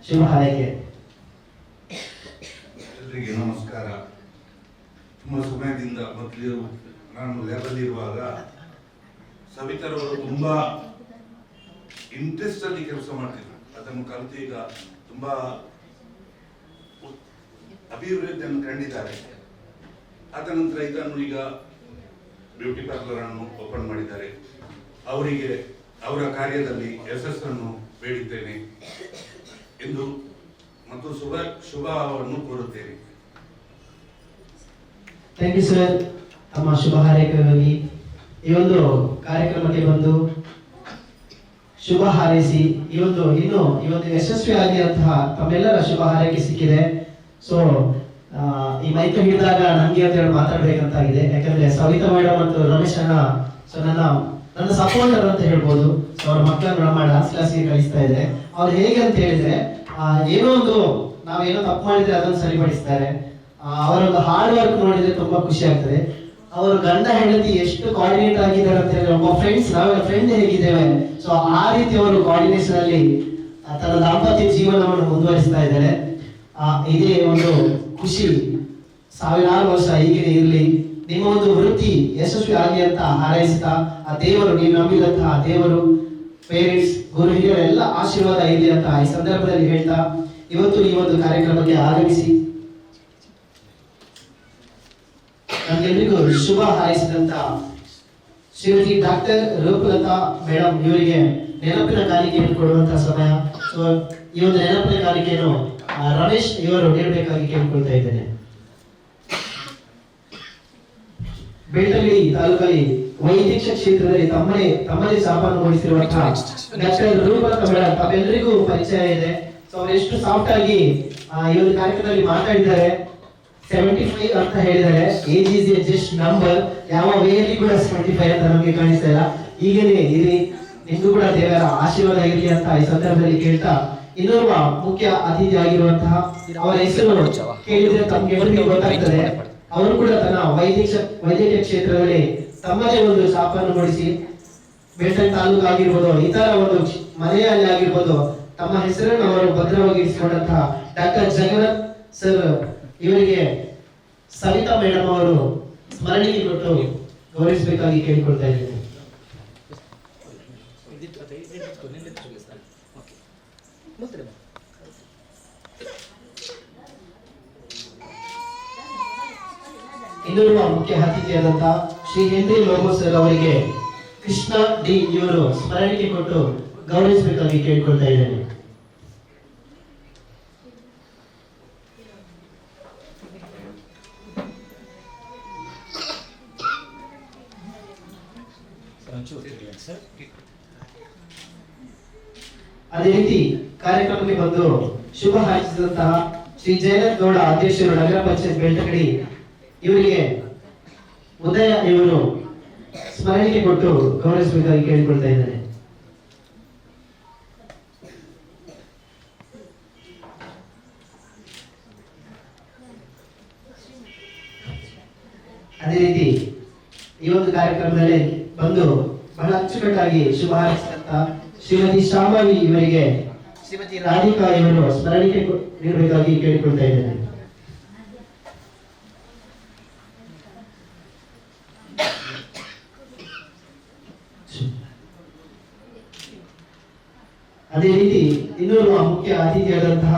ಶುಭ ಹಾರೈಕೆ. ನಮಸ್ಕಾರ. ತುಂಬಾ ಸಮಯದಿಂದ ಮೊದಲು ನಾನು ಲ್ಯಾಬಲ್ಲಿ ಇರುವಾಗ ಸವಿತರವರು ತುಂಬಾ ಇಂಟ್ರೆಸ್ಟ್ ಅಲ್ಲಿ ಕೆಲಸ ಮಾಡ್ತಿದ್ರು. ಅದನ್ನು ಕಲಿತು ಈಗ ತುಂಬಾ ಅಭಿವೃದ್ಧಿಯನ್ನು ಕಂಡಿದ್ದಾರೆ. ಆದ ನಂತರ ಇದನ್ನು ಈಗ ಬ್ಯೂಟಿ ಪಾರ್ಲರ್ ಅನ್ನು ಓಪನ್ ಮಾಡಿದ್ದಾರೆ. ಅವರಿಗೆ ಅವರ ಕಾರ್ಯದಲ್ಲಿ ಯಶಸ್ಸನ್ನು ಬೇಡಿದ್ದೇನೆ ಎಂದು ಮತ್ತು ಶುಭ ಶುಭವನ್ನು ಕೋರುತ್ತೇನೆ. ಥ್ಯಾಂಕ್ ಯು ಸರ್ ತಮ್ಮ ಶುಭ ಹಾರೈಕೆಗಾಗಿ ಈ ಒಂದು ಕಾರ್ಯಕ್ರಮಕ್ಕೆ ಬಂದು ಶುಭ ಹಾರೈಸಿ, ಈ ಒಂದು, ಇನ್ನು ಈ ಒಂದು ಯಶಸ್ವಿಯಾಗಿರುವಂತಹ ತಮ್ಮೆಲ್ಲರ ಶುಭ ಹಾರೈಕೆ ಸಿಕ್ಕಿದೆ. ಸೊ ಈ ಮೈಕ್ ಹಿಡಿದಾಗ ನಂಗೆ ಅಂತ ಹೇಳಿ ಮಾತಾಡ್ಬೇಕಂತಾಗಿದೆ. ಯಾಕಂದ್ರೆ ಸವಿತಾ ಮೇಡಮ್ ಮತ್ತು ರಮೇಶ್ ಅಣ್ಣ ಸೊ ನನ್ನ ನನ್ನ ಸಪೋರ್ಟರ್ ಅಂತ ಹೇಳ್ಬೋದು. ಸೊ ಅವ್ರ ಮಕ್ಕಳನ್ನು ನಮ್ಮ ಡಾನ್ಸ್ ಕ್ಲಾಸ್ಗೆ ಕಳಿಸ್ತಾ ಇದ್ದಾರೆ ಅವ್ರು ಹೇಗೆ ಅಂತ ಹೇಳಿದ್ರೆ ಏನೋ ಒಂದು ನಾವೇನೋ ತಪ್ಪು ಮಾಡಿದ್ರೆ ಅದನ್ನು ಸರಿಪಡಿಸ್ತಾರೆ. ಅವರೊಂದು ಅವರ ಹಾರ್ಡ್ ವರ್ಕ್ ನೋಡಿದ್ರೆ ತುಂಬಾ ಖುಷಿ ಆಗ್ತದೆ. ಅವರು ಗಂಡ ಹೆಂಡತಿ ಎಷ್ಟು ಕೋಆರ್ಡಿನೇಟ್ ಆಗಿದ್ದಾರೆ ಅಂತ ಹೇಳಿದ್ರೆ, ಒಬ್ಬ ಫ್ರೆಂಡ್ಸ್ ನಾವೆಲ್ಲ ಫ್ರೆಂಡ್ ಹೇಗಿದ್ದೇವೆ? ಸೊ ಆ ರೀತಿ ಅವರು ಕೋಆರ್ಡಿನೇಷನ್ ಅಲ್ಲಿ ತನ್ನ ದಾಂಪತ್ಯ ಜೀವನವನ್ನು ಮುಂದುವರಿಸ್ತಾ ಇದ್ದಾರೆ. ಇದೇ ಒಂದು ಖುಷಿ. ಸಾವಿರಾರು ವರ್ಷ ಹೀಗೆ ಇರಲಿ. ನಿಮ್ಮ ಒಂದು ವೃತ್ತಿ ಯಶಸ್ವಿ ಆಗಲಿ ಅಂತ ಹಾರೈಸ್ತಾ ಆ ದೇವರು, ನೀವು ನಂಬಿದಂತಹ ದೇವರು ಪೇರೆಂಟ್ಸ್ ಗುರು ಹಿರಿಯರ ಎಲ್ಲ ಆಶೀರ್ವಾದ ಇದೆ ಅಂತ ಈ ಸಂದರ್ಭದಲ್ಲಿ ಹೇಳ್ತಾ ಇವತ್ತು ಈ ಒಂದು ಕಾರ್ಯಕ್ರಮಕ್ಕೆ ಆಗಮಿಸಿ. ನಮ್ಗೆಲ್ಲರಿಗೂ ಶುಭ ಹಾರೈಸಿದಂತ ಶ್ರೀಮತಿ ಡಾಕ್ಟರ್ ರೂಪಲತಾ ಮೇಡಮ್ ಇವರಿಗೆ ನೆನಪಿನ ಕಾಣಿಕೆಯನ್ನು ಕೊಡುವಂತಹ ಸಮಯ. ಸೊ ಈ ಒಂದು ನೆನಪಿನ ಕಾಣಿಕೆಯನ್ನು ರಮೇಶ್ ಇವರು ನೀಡಬೇಕಾಗಿ ಕೇಳ್ಕೊಳ್ತಾ ಇದ್ದೇನೆ. ಬೆಳ್ತಂಗಡಿ ತಾಲೂಕಲ್ಲಿ ವೈದ್ಯಕೀಯ ಕ್ಷೇತ್ರದಲ್ಲಿ ತಮ್ಮನೇ, ತಮ್ಮದೇ ಸಾಪನ್ನು ಮೂಡಿಸಿರುವಂತಹ ಡಾಕ್ಟರ್ ರೂಪಲತಾ ಮೇಡಮ್ ತಾವೆಲ್ಲರಿಗೂ ಪರಿಚಯ ಇದೆ. ಸೊ ಅವ್ರು ಎಷ್ಟು ಸಾಫ್ಟ್ ಆಗಿ ಈ ಒಂದು ಕಾರ್ಯಕ್ರಮದಲ್ಲಿ ಮಾತಾಡಿದ್ದಾರೆ. ಸೆವೆಂಟಿ ಫೈವ್ ಅಂತ ಹೇಳಿದ್ದಾರೆ. ಏಜ್ ಈಸ್ ಜಸ್ಟ್ ನಂಬರ್ ಯಾವ ವೇಯಲ್ಲಿ ಕೂಡ ಸೆವೆಂಟಿ ಫೈವ್ ಅಂತ ನಮಗೆ ಕಾಣಿಸ್ತಾ ಇಲ್ಲ. ಈಗಲೇ ಇರಿ. ನಿಮ್ಗೂ ಕೂಡ ದೇವರ ಆಶೀರ್ವಾದ ಇರಲಿ ಅಂತ ಈ ಸಂದರ್ಭದಲ್ಲಿ ಕೇಳ್ತಾ ಇನ್ನೋರ್ವ ಮುಖ್ಯ ಅತಿಥಿ ಆಗಿರುವಂತಹ ಅವರ ಹೆಸರು ಕೇಳಿದ್ರೆ ತಮ್ಗೆ ಗೊತ್ತಾಗ್ತದೆ. ಅವರು ಕೂಡ ತನ್ನ ವೈದ್ಯಕ ವೈದ್ಯಕೀಯ ಕ್ಷೇತ್ರದಲ್ಲಿ ತಮ್ಮದೇ ಒಂದು ಶಾಪನ್ನು ಮಾಡಿಸಿ ಬೇಟನ್ ತಾಲೂಕು ಆಗಿರ್ಬೋದು, ಇತರ ಒಂದು ಮನೆಯಲ್ಲಿ ಆಗಿರ್ಬೋದು, ತಮ್ಮ ಹೆಸರನ್ನು ಅವರು ಭದ್ರವಾಗಿ ಇರಿಸಿಕೊಂಡಂತಹ ಡಾಕ್ಟರ್ ಜಗನ್ನಾಥ್ ಸರ್ ಇವರಿಗೆ ಸವಿತಾ ಮೇಡಮ್ ಅವರು ಸ್ಮರಣಿಕೆ ಕೊಟ್ಟು ಗೌರವಿಸಬೇಕಾಗಿ ಕೇಳಿಕೊಳ್ತಾ ಇದ್ದೇನೆ. ಇನ್ನೋರ್ವ ಮುಖ್ಯ ಅತಿಥಿಯಾದಂತ ಶ್ರೀ ಹೆನ್ರಿ ಲೋಬೋ ಸರ್ ಅವರಿಗೆ ಕೃಷ್ಣ ಡಿ ಇವರು ಸ್ಮರಣಿಕೆ ಕೊಟ್ಟು ಗೌರವಿಸಬೇಕಾಗಿ ಕೇಳಿಕೊಳ್ತಾ ಇದ್ದೇನೆ. ಅದೇ ರೀತಿ ಕಾರ್ಯಕ್ರಮಕ್ಕೆ ಬಂದು ಶುಭ ಹಾರಿಸಿದಂತಹ ಶ್ರೀ ಜಯನಾಥ್ ಗೌಡ ಅಧ್ಯಕ್ಷರು ನಗರ ಪಂಚಾಯತ್ ಬೆಳ್ತಂಗಡಿ ಇವರಿಗೆ ಉದಯ ಇವರು ಸ್ಮರಣಿಕೆ ಕೊಟ್ಟು ಗೌರವಿಸಬೇಕಾಗಿ ಕೇಳಿಕೊಳ್ತಾ ಇದ್ದಾರೆ ಅದೇ ರೀತಿ ಈ ಒಂದು ಕಾರ್ಯಕ್ರಮದಲ್ಲಿ ಬಂದು ಬಹಳ ಅಚ್ಚುಕಟ್ಟಾಗಿ ಶುಭ ಹಾರೈಸಿದಂತ ಶ್ರೀಮತಿ ಶಾಮಾವಿ ಇವರಿಗೆ ಶ್ರೀಮತಿ ರಾಧಿಕಾ ಇವರು ಸ್ಮರಣಿಕೆ ನೀಡಬೇಕಾಗಿ ಕೇಳಿಕೊಳ್ತಾ ಇದ್ದೇನೆ. ಅದೇ ರೀತಿ ಇನ್ನೋರ್ವ ಮುಖ್ಯ ಅತಿಥಿಯಾದಂತಹ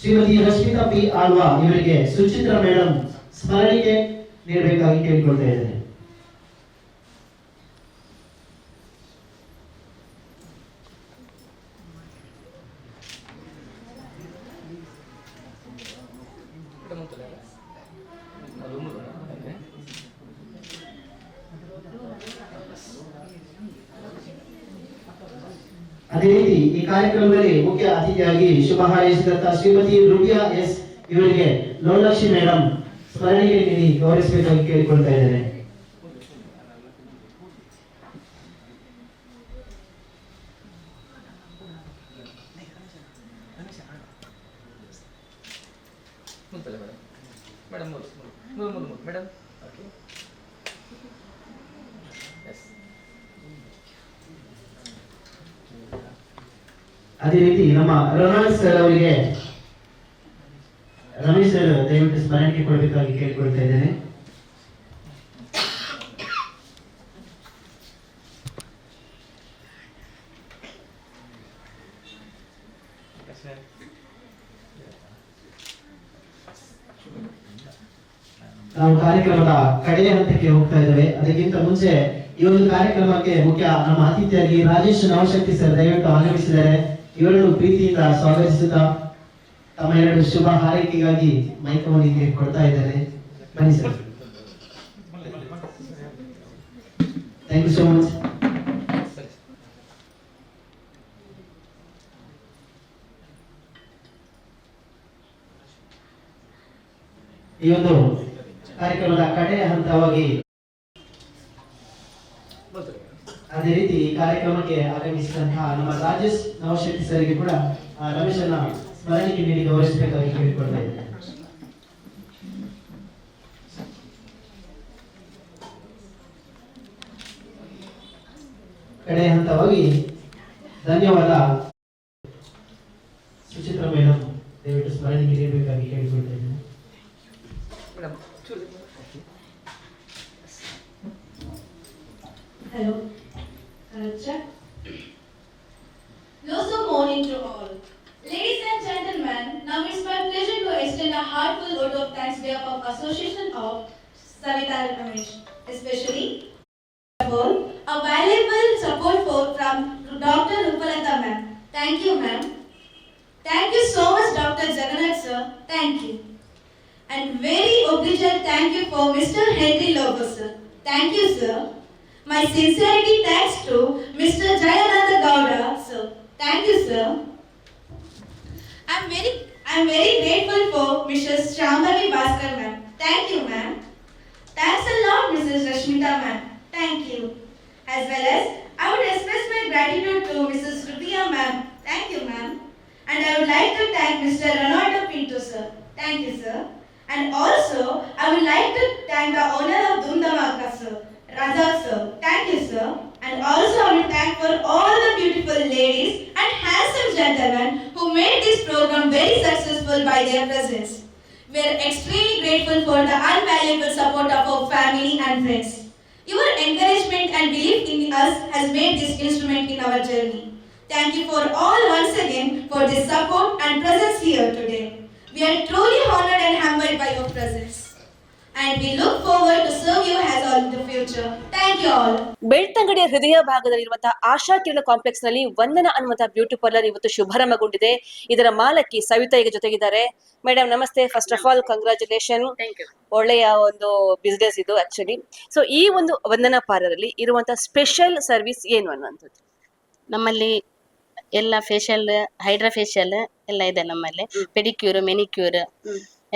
ಶ್ರೀಮತಿ ರಶ್ಮಿತಾ ಪಿ ಆಳ್ವಾ ಇವರಿಗೆ ಸುಚಿತ್ರ ಮೇಡಮ್ ಸ್ಮರಣಿಕೆ ನೀಡಬೇಕಾಗಿ ಕೇಳಿಕೊಳ್ತಾ ಇದ್ದೇನೆ ಅದೇ ರೀತಿ ಈ ಕಾರ್ಯಕ್ರಮದಲ್ಲಿ ಮುಖ್ಯ ಅತಿಥಿಯಾಗಿ ಶುಭ ಹಾರೈಸಿದಂತ ಶ್ರೀಮತಿ ರುಬಿಯಾ ಎಸ್ ಇವರಿಗೆ ಲೋಲಕ್ಷ್ಮಿ ಮೇಡಮ್ ಸ್ಮರಣಿಕೆ ನೀಡಿ ಗೌರವಿಸಬೇಕಾಗಿ ಕೇಳಿಕೊಳ್ತಾ ಇದ್ದೇನೆ ಮುಂತಲ್ಲ ಮೇಡಮ್ ಮೇಡಮ್ ಮೂರು ಮೂರು ಮೂರು ಮೂರು ಮೇಡಮ್ ಓಕೆ ಎಸ್ ಅದೇ ರೀತಿ ನಮ್ಮ ರೊನಾಲ್ಡ್ ಸರ್ ಅವರಿಗೆ, ರಮೇಶ್ ಸರ್, ದಯವಿಟ್ಟು ಸ್ಮರಣಿಕೆ ಕೊಡಬೇಕಾಗಿ ಕೇಳಿಕೊಳ್ತಾ ಇದ್ದೇನೆ. ನಾವು ಕಾರ್ಯಕ್ರಮದ ಕಡೆಯ ಹಂತಕ್ಕೆ ಹೋಗ್ತಾ ಇದ್ದೇವೆ. ಅದಕ್ಕಿಂತ ಮುಂಚೆ ಈ ಒಂದು ಕಾರ್ಯಕ್ರಮಕ್ಕೆ ಮುಖ್ಯ ನಮ್ಮ ಅತಿಥಿಯಾಗಿ ರಾಜೇಶ್ ನವಶಕ್ತಿ ಸರ್ ದಯವಿಟ್ಟು ಆಗಮಿಸಿದ್ದಾರೆ. ಇವರನ್ನು ಪ್ರೀತಿಯಿಂದ ಸ್ವಾಗತಿಸುತ್ತಾ ತಮ್ಮ ಎರಡು ಶುಭ ಹಾರೈಕೆಗಾಗಿ ಮೈಕವನಿಗೆ ಕೊಡ್ತಾ ಇದ್ದಾರೆ ಬನ್ನಿ sir. Thank you so much ಈ ಒಂದು ಕಾರ್ಯಕ್ರಮದ ಕಡೆಯ ಹಂತವಾಗಿ ಅದೇ ರೀತಿ ಕಾರ್ಯಕ್ರಮಕ್ಕೆ ಆಗಮಿಸಿದಂತಹ ನಮ್ಮ ರಾಜೇಶ್ ನವಶಕ್ತಿ ಸರಿಗೆ ಕೂಡ ರಮೇಶನ ಸ್ಮರಣಿಕೆ ನೀಡಿ ಗೌರವಿಸಬೇಕಾಗಿ ಕೇಳಿಕೊಳ್ತಾ ಇದ್ದೇನೆ ಕಡೆ ಹಂತವಾಗಿ ಧನ್ಯವಾದ. Savita Ramesh, especially for a valuable support for from Dr. Rupalata ma'am. Thank you ma'am. Thank you so much Dr. Jagannath sir. Thank you. And very obligatory thank you for Mr. Henry Lobo sir. Thank you sir. My sincerity thanks to Mr. Jayananda Gowda, sir. Thank you, sir. I'm very, I'm very grateful for Mrs. Shambhavi Bhaskar, ma'am. Thank you, ma'am. Thanks a lot, Mrs. Rashmita, ma'am. Thank you. As well as, I would express my gratitude to Mrs. Rubiya, ma'am. Thank you, ma'am. And I would like to thank Mr. Ronaldo Pinto, sir. Thank you, sir. And also, I would like to thank the owner of Dumdamaka, sir. Razak, sir. Thank you, sir. And also, I will thank for all the beautiful ladies and handsome gentlemen who made this program very successful by their presence. We are extremely grateful for the invaluable support of our family and friends. Your encouragement and belief in us has made this instrument in our journey. Thank you for all once again for this support and presence here today. We are truly honored and humbled by your presence. And we look forward to serve you as all in the future. Thank you all. ಬೆಳ್ತಂಗಡಿಯ ಹೃದಯ ಭಾಗದಲ್ಲಿರುವಂತಹ ಆಶಾ ಕಿರಣ ಕಾಂಪ್ಲೆಕ್ಸ್ನಲ್ಲಿ ವಂದನ ಅನ್ನುವಂತಹ beauty parlour ಇವತ್ತು ಶುಭಾರಂಭಗೊಂಡಿದೆ. ಇದರ ಮಾಲಕಿ ಸವಿತಾ ಈಗ ಜೊತೆಗಿದ್ದಾರೆ. Madam ನಮಸ್ತೆ. First of all congratulation ಒಳ್ಳೆಯ ಒಂದು ಬಿಸ್ನೆಸ್ ಇದು ಆಕ್ಚುಲಿ ಸೊ ಈ ಒಂದು ವಂದನ ಪಾರ್ಲರ್ ಅಲ್ಲಿ ಇರುವಂತಹ ಸ್ಪೆಷಲ್ ಸರ್ವಿಸ್ ಏನು ಅನ್ನುವಂಥದ್ದು? ನಮ್ಮಲ್ಲಿ ಎಲ್ಲ ಫೇಶಿಯಲ್ ಹೈಡ್ರಾ ಫೇಶಿಯಲ್ ಎಲ್ಲ ಇದೆ ನಮ್ಮಲ್ಲಿ. ಪೆಡಿಕ್ಯೂರ್ ಮೆನಿಕ್ಯೂರ್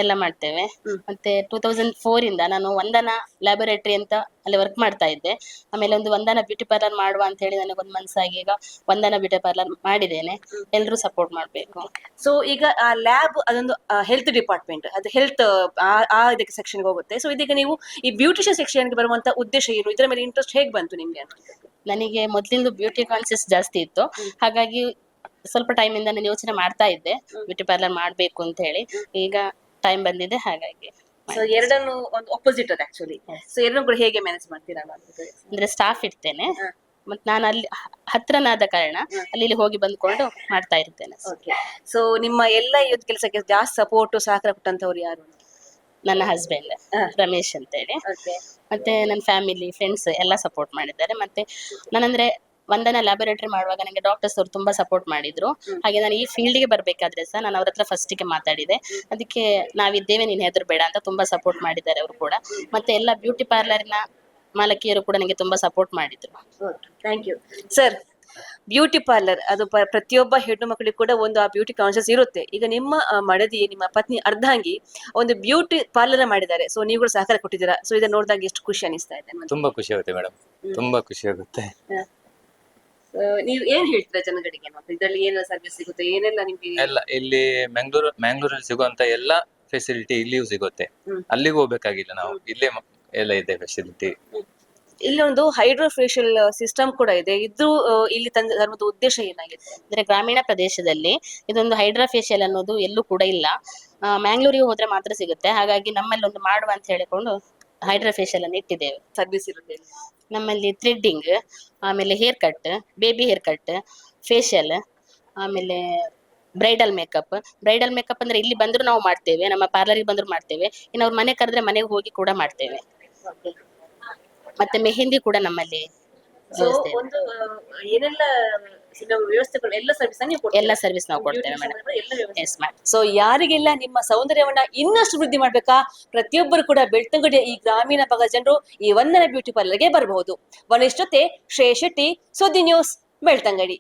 ಎಲ್ಲ ಮಾಡ್ತೇವೆ. ಮತ್ತೆ ಟೂ ತೌಸಂಡ್ ಫೋರ್ ಇಂದ ನಾನು ವಂದನ ಲ್ಯಾಬೊರೇಟರಿ ಅಂತ ಅಲ್ಲಿ ವರ್ಕ್ ಮಾಡ್ತಾ ಇದ್ದೆ. ಆಮೇಲೆ ಒಂದು ವಂದನ ಬ್ಯೂಟಿ ಪಾರ್ಲರ್ ಮಾಡುವ ಅಂತ ಹೇಳಿ ನನಗೊಂದು ಮನ್ಸಾಗಿ ಈಗ ವಂದನ ಬ್ಯೂಟಿ ಪಾರ್ಲರ್ ಮಾಡಿದ್ದೇನೆ. ಎಲ್ಲರೂ ಸಪೋರ್ಟ್ ಮಾಡಬೇಕು. ಸೊ ಈಗ ಆ ಲ್ಯಾಬ್ ಅದೊಂದು ಹೆಲ್ತ್ ಡಿಪಾರ್ಟ್ಮೆಂಟ್ ಅದು ಹೆಲ್ತ್ ಆ ಇದಕ್ಕೆ ಸೆಕ್ಷನ್ಗೆ ಹೋಗುತ್ತೆ. ಸೊ ಇದೀಗ ನೀವು ಈ ಬ್ಯೂಟಿಷಿಯನ್ ಸೆಕ್ಷನ್ಗೆ ಬರುವಂತ ಉದ್ದೇಶ ಏನು? ಇದರ ಮೇಲೆ ಇಂಟ್ರೆಸ್ಟ್ ಹೇಗೆ ಬಂತು ನಿಮ್ಗೆ ಅಂತ ನನಗೆ ಮೊದಲಿಂದ ಬ್ಯೂಟಿ ಕಾನ್ಸಿಯಸ್ ಜಾಸ್ತಿ ಇತ್ತು. ಹಾಗಾಗಿ ಸ್ವಲ್ಪ ಟೈಮ್ ಇಂದ ನಾನು ಯೋಚನೆ ಮಾಡ್ತಾ ಇದ್ದೆ. ಬ್ಯೂಟಿ ಪಾರ್ಲರ್ ಮಾಡ್ಬೇಕು ಅಂತ ಹೇಳಿ. ಈಗ ಟೈಮ್ ಬಂದಿದೆ ಹಾಗಾಗಿ ಸೊ ಎರಡನ್ನು ಒಂದು ಅಪೋಸಿಟ್ ಅದು ಆಕ್ಚುಲಿ ಸೊ ಎರಡನ್ನು ಕೂಡ ಹೇಗೆ ಮ್ಯಾನೇಜ್ ಮಾಡ್ತೀರಾ. ಅಂದ್ರೆ ಸ್ಟಾಫ್ ಇರ್ತೇನೆ. ಮತ್ ನಾನು ಅಲ್ಲಿ ಹತ್ರನಾದ ಕಾರಣ ಅಲ್ಲಿ ಇಲ್ಲಿ ಹೋಗಿ ಬಂದ್ಕೊಂಡು ಮಾಡ್ತಾ ಇರ್ತೇನೆ. ಓಕೆ ಸೊ ನಿಮ್ಮ ಎಲ್ಲ ಇವತ್ತು ಕೆಲಸಕ್ಕೆ ಜಾಸ್ತಿ ಸಪೋರ್ಟ್ ಸಹಕಾರ ಕೊಟ್ಟಂತವ್ರು ಯಾರು ನನ್ನ ಹಸ್ಬೆಂಡ್ ರಮೇಶ್ ಅಂತೇಳಿ. ಮತ್ತೆ ನನ್ನ ಫ್ಯಾಮಿಲಿ ಫ್ರೆಂಡ್ಸ್ ಎಲ್ಲ ಸಪೋರ್ಟ್ ಮಾಡಿದ್ದಾರೆ. ಮತ್ತೆ ನಾನಂದ್ರೆ ವಂದನ ಲ್ಯಾಬೊರೇಟರಿ ಮಾಡುವಾಗ ನನಗೆ ಡಾಕ್ಟರ್ಸ್ ಅವರು ತುಂಬಾ ಸಪೋರ್ಟ್ ಮಾಡಿದ್ರು. ಹಾಗೆ ನಾನು ಈ ಫೀಲ್ಡ್ಗೆ ಬರ್ಬೇಕಾದ್ರೆ ಸಹ ನಾನು ಅವ್ರ ಹತ್ರ ಫಸ್ಟಿಗೆ ಮಾತಾಡಿದೆ. ಅದಕ್ಕೆ ನಾವಿದ್ದೇವೆ ನೀನು ಹೆದರ್ ಬೇಡ ಅಂತ ತುಂಬಾ ಸಪೋರ್ಟ್ ಮಾಡಿದ್ದಾರೆ ಅವರು ಕೂಡ. ಮತ್ತೆ ಎಲ್ಲ ಬ್ಯೂಟಿ ಪಾರ್ಲರ್ನ ಮಾಲಕಿಯರು ಕೂಡ ನನಗೆ ತುಂಬಾ ಸಪೋರ್ಟ್ ಮಾಡಿದ್ರು. Thank you sir beauty parlour ಅದು ಪ್ರತಿಯೊಬ್ಬ ಹೆಣ್ಣು ಮಕ್ಕಳಿಗೆ ಕೂಡ ಒಂದು ಆ ಬ್ಯೂಟಿ ಕಾನ್ಶಿಯಸ್ ಇರುತ್ತೆ. ಈಗ ನಿಮ್ಮ ಮಡದಿ ನಿಮ್ಮ ಪತ್ನಿ ಅರ್ಧಾಂಗಿ ಒಂದು ಬ್ಯೂಟಿ ಪಾರ್ಲರ್ ಮಾಡಿದ್ದಾರೆ. ಸೊ ನೀವು ಕೂಡ ಸಹಕಾರ ಕೊಟ್ಟಿದ್ದೀರಾ. ಸೊ ಇದನ್ನ ನೋಡಿದಾಗ ಎಷ್ಟು ಖುಷಿ ಅನಿಸ್ತಾ ಇದೆ ತುಂಬಾ ಖುಷಿ ಆಗುತ್ತೆ ಮೇಡಮ್. ತುಂಬಾ ಖುಷಿ ಆಗುತ್ತೆ. ನೀವು ಏನ್ ಹೇಳ್ತೀರಾ ಜನಗಳಿಗೆ ಮತ್ತೆ? ಇದರಲ್ಲಿ ಏನೆಲ್ಲ ಸರ್ವಿಸ್ ಸಿಗುತ್ತೆ? ಏನೆಲ್ಲ ನಿಮ್ಗೆ ಎಲ್ಲ ಇಲ್ಲಿ ಮ್ಯಾಂಗ್ಳೂರ್ ಮ್ಯಾಂಗ್ಳೂರಲ್ಲಿ ಸಿಗುವಂತ ಎಲ್ಲ ಫೆಸಿಲಿಟಿ ಇಲ್ಲಿಯೂ ಸಿಗುತ್ತೆ. ಹ್ಮ್. ಅಲ್ಲಿಗೂ ಹೋಗ್ಬೇಕಾಗಿಲ್ಲ ನಾವು. ಇಲ್ಲೇ ಮ- ಎಲ್ಲ ಇದೆ ಫೆಸಿಲಿಟಿ ಇಲ್ಲೊಂದು ಒಂದು ಹೈಡ್ರೋಫೇಶಿಯಲ್ ಸಿಸ್ಟಮ್ ಕೂಡ ಇದೆ. ಇದು ಆ, ಇಲ್ಲಿ ತಂದ ತರುವುದು ಉದ್ದೇಶ ಏನಾಗಿದೆ ಅಂದ್ರೆ ಗ್ರಾಮೀಣ ಪ್ರದೇಶದಲ್ಲಿ ಇದೊಂದು ಹೈಡ್ರಾ ಫೇಶಿಯಲ್ ಅನ್ನೋದು ಎಲ್ಲೂ ಕೂಡ ಇಲ್ಲ. ಆ, ಮ್ಯಾಂಗ್ಳೂರಿಗೆ ಹೋದ್ರೆ ಮಾತ್ರ ಸಿಗುತ್ತೆ. ಹಾಗಾಗಿ ನಮ್ಮಲ್ಲಿ ಒಂದು ಮಾಡುವ ಅಂತ ಹೇಳಿಕೊಂಡು ಹೈಡ್ರಾ ಫೇಶಿಯಲ್ ಅನ್ನು ಇಟ್ಟಿದ್ದೇವೆ. ಸರ್ವಿಸ್ ಇರುತ್ತೆ ನಮ್ಮಲ್ಲಿ ಥ್ರೆಡ್ಡಿಂಗ್ ಆಮೇಲೆ hair cut baby hair cut facial ಆಮೇಲೆ ಬ್ರೈಡಲ್ ಮೇಕಪ್ ಬ್ರೈಡಲ್ ಮೇಕಪ್ ಅಂದ್ರೆ ಇಲ್ಲಿ ಬಂದ್ರು ನಾವು ಮಾಡ್ತೇವೆ ನಮ್ಮ ಪಾರ್ಲರಿಗೆ ಬಂದ್ರು ಮಾಡ್ತೇವೆ. ಇನ್ನು ಅವ್ರ ಮನೆ ಕರೆದ್ರೆ ಮನೆಗೆ ಹೋಗಿ ಕೂಡ ಮಾಡ್ತೇವೆ. ಮತ್ತೆ ಮೆಹಂದಿ ಕೂಡ ನಮ್ಮಲ್ಲಿ ಏನೆಲ್ಲ ವ್ಯವಸ್ಥೆಗಳು ಎಲ್ಲ ಸರ್ವಿಸ್ ನೀವು ಎಲ್ಲ ಸರ್ವಿಸ್ ನಾವು ಕೊಡ್ತೇವೆ ಮೇಡಮ್ ಎಸ್ ಸೊ ಯಾರಿಗೆಲ್ಲ ನಿಮ್ಮ ಸೌಂದರ್ಯವನ್ನ ಇನ್ನಷ್ಟು ವೃದ್ಧಿ ಮಾಡ್ಬೇಕಾ? ಪ್ರತಿಯೊಬ್ಬರು ಕೂಡ ಬೆಳ್ತಂಗಡಿಯ ಈ ಗ್ರಾಮೀಣ ಭಾಗದ ಜನರು ಈ ವಂದನ ಬ್ಯೂಟಿ ಪಾರ್ಲರ್ಗೆ ಬರಬಹುದು. ವನಿಷ್ಠತೆ ಜೊತೆ ಶ್ರೇಯಸ್ ಶೆಟ್ಟಿ ಸುದ್ದಿ ನ್ಯೂಸ್ ಬೆಳ್ತಂಗಡಿ.